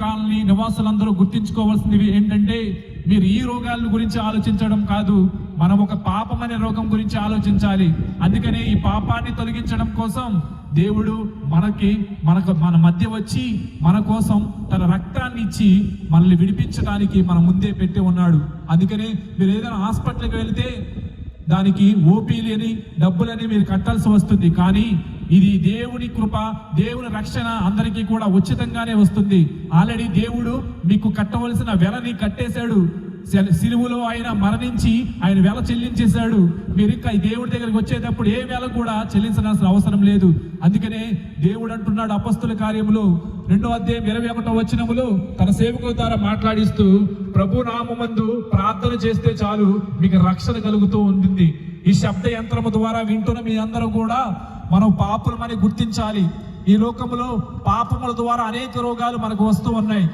Colony నివాసులందరూ గుర్తించుకోవాల్సినవి ఏంటంటే మీరు ఈ రోగాల గురించి ఆలోచించడం కాదు మనం ఒక పాపం అనే రోగం గురించి ఆలోచించాలి. అందుకనే ఈ పాపాన్ని తొలగించడం కోసం దేవుడు మనకి మనకు మన మధ్య వచ్చి మన కోసం తన రక్తాన్ని ఇచ్చి మనల్ని విడిపించడానికి మన ముందే పెట్టి ఉన్నాడు. అందుకనే మీరు ఏదైనా హాస్పిటల్కి వెళ్తే దానికి ఓపీ లేని డబ్బులని మీరు కట్టాల్సి వస్తుంది. కానీ ఇది దేవుని కృప దేవుని రక్షణ అందరికీ కూడా ఉచితంగానే వస్తుంది. ఆల్రెడీ దేవుడు మీకు కట్టవలసిన వెలని కట్టేశాడు. సిలువులో ఆయన మరణించి ఆయన వెల చెల్లించేశాడు. మీరు ఇంకా దేవుడి దగ్గరికి వచ్చేటప్పుడు ఏ వెల కూడా చెల్లించాల్సిన అవసరం లేదు. అందుకనే దేవుడు అంటున్నాడు అపస్తుల కార్యములో. రెండో అధ్యాయం ఇరవై ఒకటో వచనములో తన సేవకుల ద్వారా మాట్లాడిస్తూ ప్రభు నామందు ప్రార్థన చేస్తే చాలు మీకు రక్షణ కలుగుతూ ఉంటుంది. ఈ శబ్ద యంత్రము ద్వారా వింటున్న మీ అందరూ కూడా మనం పాపులమని గుర్తించాలి. ఈ లోకంలో పాపముల ద్వారా అనేక రోగాలు మనకు వస్తూ ఉన్నాయి.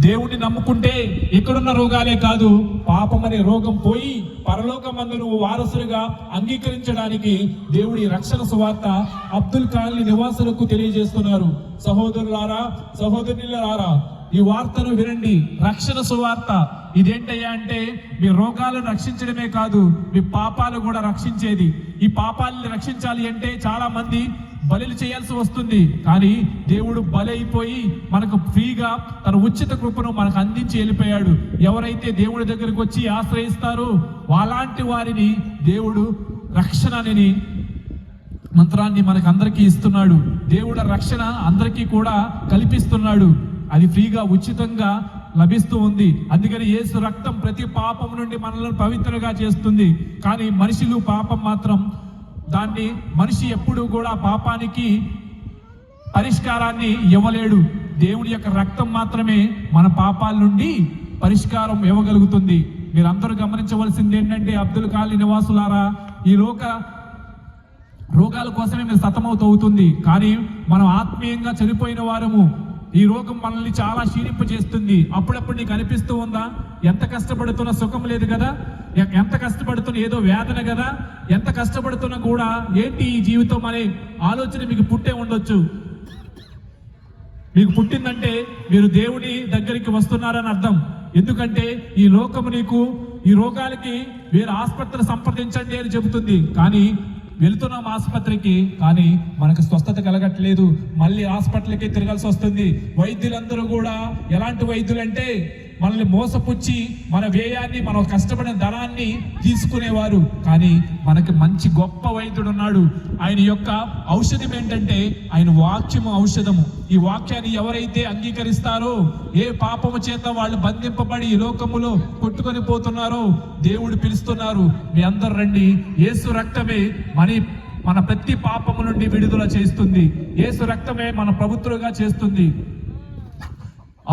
దేవుణ్ణి నమ్ముకుంటే ఇక్కడున్న రోగాలే కాదు పాపం అనే రోగం పోయి పరలోకమందు నువ్వు వారసులుగా అంగీకరించడానికి దేవుడి రక్షణ సువార్త అబ్దుల్ కాలనీ నివాసులకు తెలియజేస్తున్నారు. సహోదరులారా సహోదరులారా ఈ వార్తను వినండి. రక్షణ సువార్త. ఇదేంటయ్యా అంటే మీ రోగాలను రక్షించడమే కాదు మీ పాపాలు కూడా రక్షించేది. ఈ పాపాలని రక్షించాలి అంటే చాలా మంది బలిలు చేయాల్సి వస్తుంది. కానీ దేవుడు బలైపోయి మనకు ఫ్రీగా తన ఉచిత కృపను మనకు అందించి వెళ్ళిపోయాడు. ఎవరైతే దేవుడి దగ్గరికి వచ్చి ఆశ్రయిస్తారో అలాంటి వారిని దేవుడు రక్షణ అని మంత్రాన్ని మనకు అందరికీ ఇస్తున్నాడు. దేవుడు రక్షణ అందరికీ కూడా కల్పిస్తున్నాడు. అది ఫ్రీగా ఉచితంగా లభిస్తూ ఉంది. అందుకని యేసు రక్తం ప్రతి పాపం నుండి మనల్ని పవిత్రగా చేస్తుంది. కానీ మనుషులు పాపం మాత్రం దాన్ని మనిషి ఎప్పుడూ కూడా పాపానికి పరిష్కారాన్ని ఇవ్వలేడు. దేవుడి యొక్క రక్తం మాత్రమే మన పాపాల నుండి పరిష్కారం ఇవ్వగలుగుతుంది. మీరందరూ గమనించవలసింది ఏంటంటే అబ్దుల్ ఖాళీ నివాసులారా ఈ లోక రోగాల కోసమే మీరు సతమవుతూ అవుతుంది కానీ మనం ఆత్మీయంగా చనిపోయిన వారము ఈ రోగం మనల్ని చాలా క్షీణింపు చేస్తుంది అప్పుడప్పుడు నీకు అనిపిస్తూ ఉందా? ఎంత కష్టపడుతున్న సుఖం లేదు కదా? ఎంత కష్టపడుతున్న ఏదో వేదన కదా? ఎంత కష్టపడుతున్నా కూడా ఏంటి ఈ జీవితం అనే ఆలోచన మీకు పుట్టే ఉండొచ్చు. మీకు పుట్టిందంటే మీరు దేవుని దగ్గరికి వస్తున్నారని అర్థం. ఎందుకంటే ఈ లోకము నీకు ఈ రోగాలకి వేరే ఆసుపత్రి సంప్రదించండి అని చెబుతుంది. కానీ వెళుతున్నాం ఆసుపత్రికి కానీ మనకు స్వస్థత కలగట్లేదు. మళ్ళీ హాస్పిటల్కి తిరగాల్సి వస్తుంది. వైద్యులందరూ కూడా ఎలాంటి వైద్యులంటే మనల్ని మోసపుచ్చి మన వ్యయాన్ని మనం కష్టపడిన ధనాన్ని తీసుకునేవారు. కానీ మనకి మంచి గొప్ప వైద్యుడు ఉన్నాడు. ఆయన యొక్క ఔషధం ఏంటంటే ఆయన వాక్యము ఔషధము. ఈ వాక్యాన్ని ఎవరైతే అంగీకరిస్తారో ఏ పాపము చేత వాళ్ళు బంధింపబడి ఈ లోకములో కొట్టుకొని పోతున్నారో దేవుడు పిలుస్తున్నారు. మీ అందరు రండి. ఏసు రక్తమే మన మన ప్రతి పాపము నుండి విడుదల చేస్తుంది. ఏసు రక్తమే మన ప్రభుత్వగా చేస్తుంది.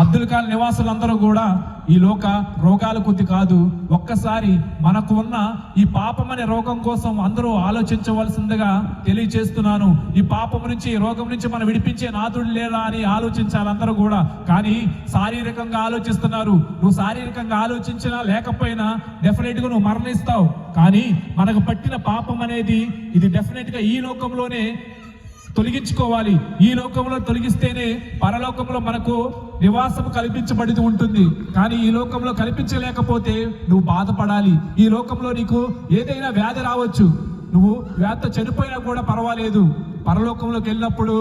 అబ్దుల్ కాల్ నివాసులందరూ కూడా ఈ లోక రోగాల కొద్ది కాదు. ఒక్కసారి మనకు ఉన్న ఈ పాపం అనే రోగం కోసం అందరూ ఆలోచించవలసిందిగా తెలియచేస్తున్నాను ఈ పాపం నుంచి ఈ రోగం నుంచి మనం విడిపించే నాథుడు లేరా అని ఆలోచించాలి అందరూ కూడా. కానీ శారీరకంగా ఆలోచిస్తున్నారు. నువ్వు శారీరకంగా ఆలోచించినా లేకపోయినా డెఫినెట్గా నువ్వు మరణిస్తావు. కానీ మనకు పట్టిన పాపం అనేది ఇది డెఫినెట్గా ఈ లోకంలోనే తొలగించుకోవాలి. ఈ లోకంలో తొలగిస్తేనే పరలోకంలో మనకు నివాసం కల్పించబడి ఉంటుంది. కానీ ఈ లోకంలో కల్పించలేకపోతే నువ్వు బాధపడాలి. ఈ లోకంలో నీకు ఏదైనా వ్యాధి రావచ్చు. నువ్వు వ్యాధితో చనిపోయినా కూడా పర్వాలేదు. పరలోకంలోకి వెళ్ళినప్పుడు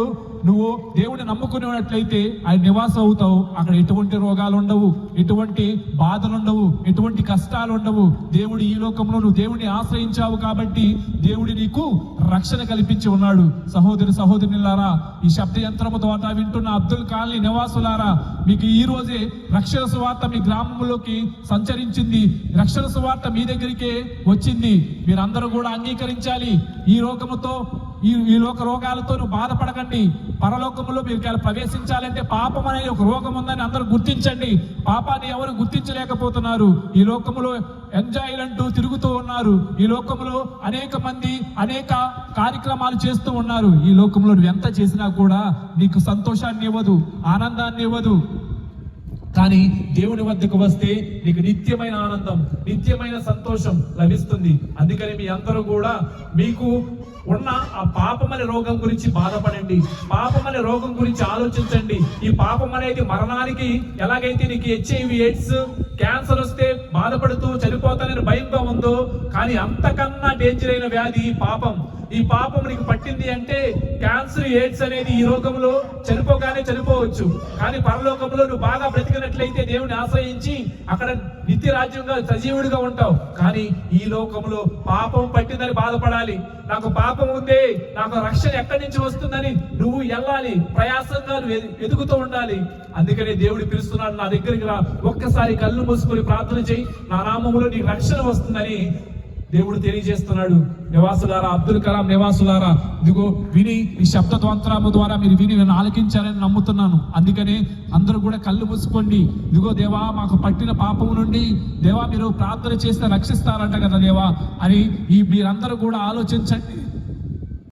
నువ్వు దేవుడిని నమ్ముకునేటట్లయితే ఆయన నివాసం అవుతావు. అక్కడ ఎటువంటి రోగాలు ఉండవు ఎటువంటి బాధలు ఉండవు ఎటువంటి కష్టాలు ఉండవు దేవుడు ఈ లోకంలో నువ్వు దేవుడిని ఆశ్రయించావు కాబట్టి దేవుడి నీకు రక్షణ కల్పించి ఉన్నాడు. సహోదరి సహోదరులారా ఈ శబ్ద యంత్రము ద్వారా వింటున్న అబ్దుల్ కాలనీ నివాసులారా మీకు ఈ రోజే రక్షణ సువార్త మీ గ్రామంలోకి సంచరించింది. రక్షణ సువార్త మీ దగ్గరికే వచ్చింది. మీరందరూ కూడా అంగీకరించాలి. ఈ రోగముతో ఈ ఈ లోక రోగాలతో నువ్వు బాధపడకండి. పరలోకములో మీరు ప్రవేశించాలంటే పాపం అనేది ఒక రోగం ఉందని అందరూ గుర్తించండి. పాపాన్ని ఎవరు గుర్తించలేకపోతున్నారు. ఈ లోకములో ఎంజాయ్లు అంటూ తిరుగుతూ ఉన్నారు. ఈ లోకంలో అనేక మంది అనేక కార్యక్రమాలు చేస్తూ ఉన్నారు. ఈ లోకంలో నువ్వు ఎంత చేసినా కూడా నీకు సంతోషాన్ని ఇవ్వదు ఆనందాన్ని ఇవ్వదు. కానీ దేవుని వద్దకు వస్తే నీకు నిత్యమైన ఆనందం నిత్యమైన సంతోషం లభిస్తుంది. అందుకని మీ అందరూ కూడా మీకు ఉన్న ఆ పాపమనే రోగం గురించి బాధపడండి. పాపమనే రోగం గురించి ఆలోచించండి. ఈ పాపం అనేది మరణానికి ఎలాగైతే నీకు హెచ్ఐవి ఎయిడ్స్ క్యాన్సర్ వస్తే బాధపడుతూ చనిపోతానని భయంగా ఉందో కానీ అంతకన్నా డేంజర్ అయిన వ్యాధి ఈ పాపం. ఈ పాపం నీకు పట్టింది అంటే క్యాన్సర్ ఎయిడ్స్ అనేది ఈ రోగంలో చనిపోగానే చనిపోవచ్చు. కానీ పరలోకంలో నువ్వు బాగా బ్రతికినట్లయితే దేవుని ఆశ్రయించి అక్కడ నిత్య రాజ్యంగా సజీవుడిగా ఉంటావు. కానీ ఈ లోకంలో పాపం పట్టిందని బాధపడాలి. నాకు పాపం ఉందే నాకు రక్షణ ఎక్కడి నుంచి వస్తుందని నువ్వు వెళ్ళాలి ప్రయాసంగా నువ్వు ఎదుగుతూ ఉండాలి. అందుకనే దేవుడు పిలుస్తున్నాడు నా దగ్గరికి రా. ఒక్కసారి కళ్ళు మూసుకొని ప్రార్థన చేయి. నా నామంలో నీకు రక్షణ వస్తుందని దేవుడు తెలియజేస్తున్నాడు. నివాసులారా అబ్దుల్ కలాం నివాసులారా ఇదిగో విని ఈ శబ్ద ద్వారా మీరు విని నేను ఆలకించారని నమ్ముతున్నాను. అందుకనే అందరూ కూడా కళ్ళు మూసుకోండి. ఇదిగో దేవా మాకు పట్టిన పాపము నుండి దేవా మీరు ప్రార్థన చేస్తే రక్షిస్తారంట కదా దేవా అని ఈ మీరందరూ కూడా ఆలోచించండి.